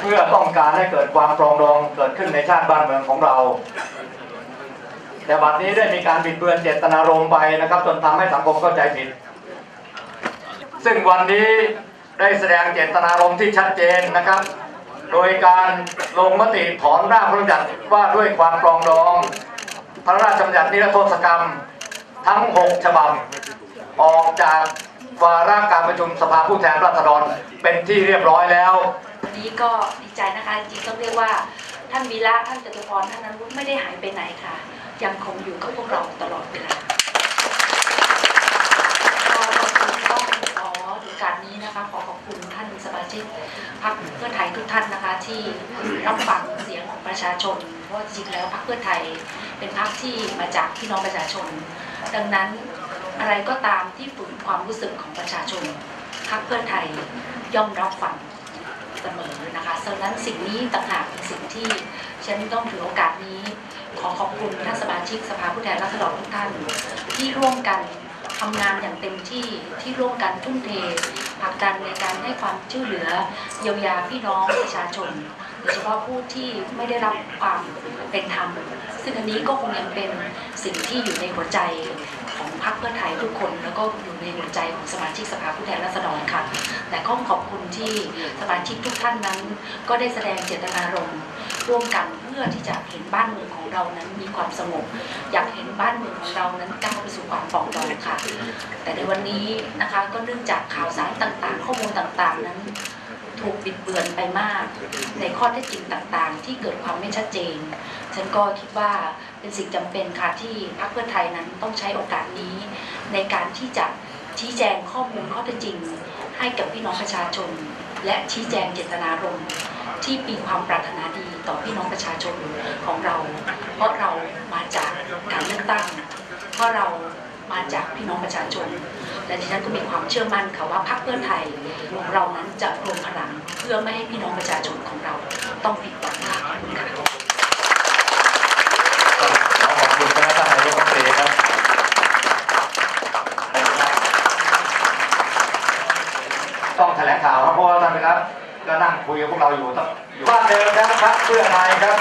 เพื่อต้องการให้เกิดความปรองดองเกิดขึ้นในชาติบ้านเมืองของเรา แต่บัดนี้ได้มีการบิดเบือนเจตนารมณ์ไปนะครับ จนทำให้สังคมเข้าใจผิด ซึ่งวันนี้ได้แสดงเจตนารมณ์ที่ชัดเจนนะครับ โดยการลงมติถอนร่างพระราชบัญญัติว่าด้วยความปรองดอง พระราชบัญญัตินิรโทษกรรม ทั้ง 6 ฉบับ ออกจากวาระการประชุมสภาผู้แทนราษฎรเป็นที่เรียบร้อยแล้ว วันนี้ก็ดีใจนะคะ จริงๆต้องเรียกว่า ท่านวีระท่านจตุพรท่านนั้นไม่ได้หายไปไหนค่ะ ยังคงอยู่กับพวกเราตลอดเวลาก็ต้องขอโอกาสนี้นะคะขอขอบ คุณท่านสมาชิกพรรคเพื่อไทยทุกท่านนะคะ ที่รับฟังเสียงของประชาชนเพราะจริงแล้วพรรคเพื่อไทยเป็นพรรคที่มาจากพี่น้องประชาชน ดังนั้นอะไรก็ตามที่ฝืนความรู้สึกของประชาชนพรรคเพื่อไทยย่อมรับฟังเสมอนะคะฉะนั้นสิ่งนี้ต่างหากเป็นสิ่งที่ฉันต้องถือโอกาสนี้ ขอขอบคุณท่านสมาชิกสภาผู้แทนราษฎรทุกท่านที่ร่วมกัน ทำงานอย่างเต็มที่ที่ร่วมกันทุ่มเทผลักดันในการให้ความช่วยเหลือเยียวยาพี่น้องประชาชนโดยเฉพาะผู้ที่ไม่ได้รับความเป็นธรรม ซึ่งอันนี้ก็คงยังเป็นสิ่งที่อยู่ในหัวใจของพรรคเพื่อไทยทุกคน แล้วก็อยู่ในหัวใจของสมาชิกสภาผู้แทนราษฎรค่ะ แต่ก็ขอบคุณที่สมาชิกทุกท่านนั้น ก็ได้แสดงเจตนารมณ์ร่วมกัน พื่อที่จะเห็นบ้านเมืองของเรานั้นมีความสงบ อยากเห็นบ้านเมืองของเรานั้นก้าวไปสู่ความปลองดองค่ะ แต่ในวันนี้นะคะก็เนื่องจากข่าวสารต่างๆ ข้อมูลต่างๆนั้น ถูกบิดเบือนไปมาก ในข้อเท็จจริงต่างๆ ที่เกิดความไม่ชัดเจน ฉันก็คิดว่าเป็นสิ่งจำเป็นค่ะที่พรรคเพื่อไทยนั้นต้องใช้โอกาสนี้ ในการที่จะชี้แจงข้อมูลข้อเท็จจริง ให้กับพี่น้องประชาชน และชี้แจงเจตนารมณ์ ที่มีความปรารถนาดีต่อพี่น้องประชาชนของเรา เพราะเรามาจากการเลือกตั้ง เพราะเรามาจากพี่น้องประชาชน และดิฉันก็มีความเชื่อมั่นค่ะว่าพรรคเพื่อไทยของเรานั้นจะรวมพลังเพื่อไม่ให้พี่น้องประชาชนของเราต้องผิดหวังค่ะขอบคุณค่ะขอบคุณคณะท่านนายกรัฐมนตรีครับต้องแถลงข่าวครับเพราะว่าท่านนะครับ ก็นั่งคุยกับพวกเราอยู่ต้องอยู่บ้านเดิมนะครับเพื่อไทยครับ